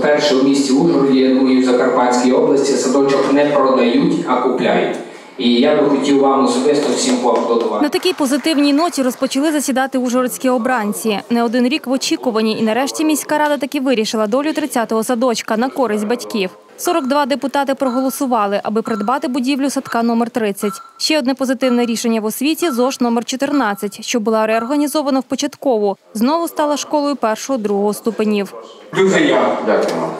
Перше у місті Ужгороді, ну і в Закарпатській області садочок не продають, а купляють. І я би хотів вам особисто всім поаплодувати. На такій позитивній ноті розпочали засідати ужгородські обранці. Не один рік в очікуванні, і нарешті міська рада таки вирішила долю 30-го садочка на користь батьків. 42 депутати проголосували, аби придбати будівлю садка номер 30. Ще одне позитивне рішення в освіті – ЗОЖ номер 14, що була реорганізована в початкову. Знову стала школою першого-другого ступенів. Дуже я. Дякуємо.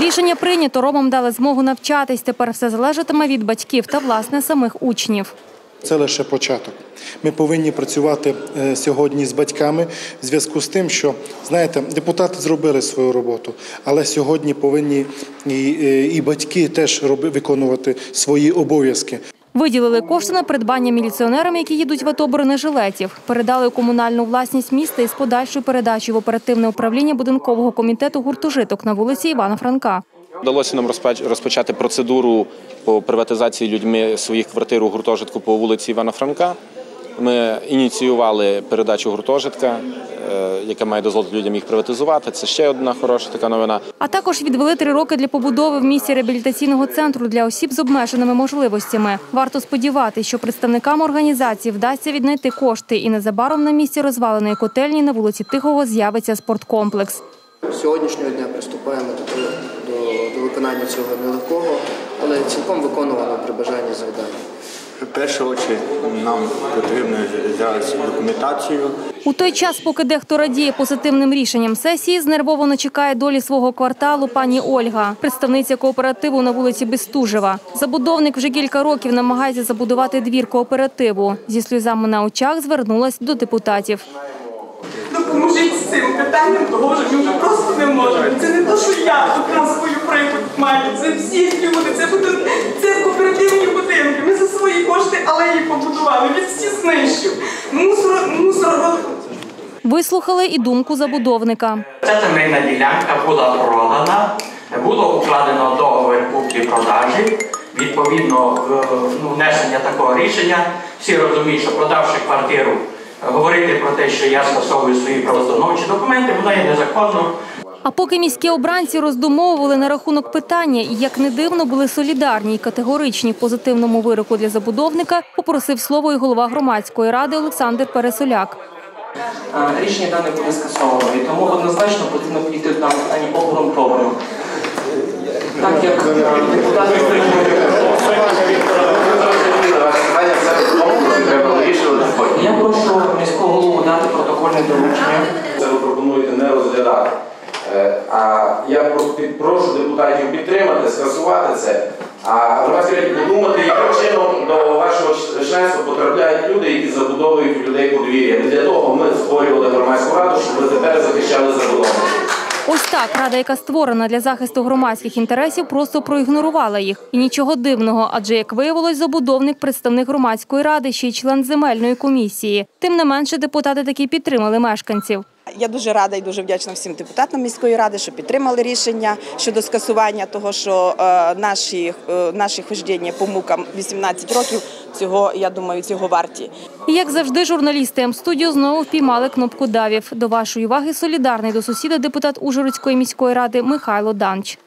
Рішення прийнято, ромам дали змогу навчатись. Тепер все залежатиме від батьків та, власне, самих учнів. Це лише початок. Ми повинні працювати е, сьогодні з батьками в зв'язку з тим, що знаєте, депутати зробили свою роботу, але сьогодні повинні і, е, батьки теж виконувати свої обов'язки. Виділили кошти на придбання міліціонерам, які їдуть в АТО бронежилетів. Передали комунальну власність міста із подальшою передачею в оперативне управління будинкового комітету гуртожиток на вулиці Івана Франка. Вдалося нам розпочати процедуру по приватизації людьми своїх квартир у гуртожитку по вулиці Івана Франка. Ми ініціювали передачу гуртожитка, е, яка має дозволити людям їх приватизувати. Це ще одна хороша така новина. А також відвели три роки для побудови в місті реабілітаційного центру для осіб з обмеженими можливостями. Варто сподіватися, що представникам організації вдасться віднайти кошти, і незабаром на місці розваленої котельні на вулиці Тихого з'явиться спорткомплекс. Сьогоднішнього дня приступаємо до, до, до виконання цього нелегкого, але цілком виконуваного при бажанні завдання. В першу чергу нам потрібно взяти документацію. У той час, поки дехто радіє позитивним рішенням сесії, знервовано чекає долі свого кварталу пані Ольга, представниця кооперативу на вулиці Бестужева. Забудовник вже кілька років намагається забудувати двір кооперативу. Зі сльозами на очах звернулась до депутатів. Допоможіть з цим питанням, того що ми вже просто не можемо. Це не те, що я тут на свою приходь маю. Це всі люди, це будуть це кооперативні кошти алеї побудували. Він всі знищив. Мусор, мусор. Вислухали і думку забудовника. Ця земельна ділянка була продана, було укладено договір куплі-продажі. Відповідно, ну, внесення такого рішення. Всі розуміють, що продавши квартиру, говорити про те, що я скасовую свої правоустановчі документи, воно є незаконно. А поки міські обранці роздумовували на рахунок питання, і як не дивно були солідарні і категоричні в позитивному вироку для забудовника, попросив слово і голова громадської ради Олександр Пересоляк. Рішення дане буде скасовано, і тому однозначно потрібно підійти до даного питання обґрунтовано. Так як депутати я А я прошу депутатів підтримати, скасувати це. А громадські подумати, яким чином до вашого членства потрапляють люди, які забудовують людей подвір'я. Не для того ми створювали громадську раду, щоб ви тепер захищали забудовників. Ось так рада, яка створена для захисту громадських інтересів, просто проігнорувала їх. І нічого дивного, адже як виявилось, забудовник представник громадської ради, ще й член земельної комісії. Тим не менше, депутати таки підтримали мешканців. Я дуже рада і дуже вдячна всім депутатам міської ради, що підтримали рішення щодо скасування того, що е, наші, е, наші хождіння по мукам 18 років цього, я думаю, цього варті. Як завжди, журналісти М-студіо знову впіймали кнопку давів. До вашої уваги солідарний до сусіда депутат Ужгородської міської ради Михайло Данч.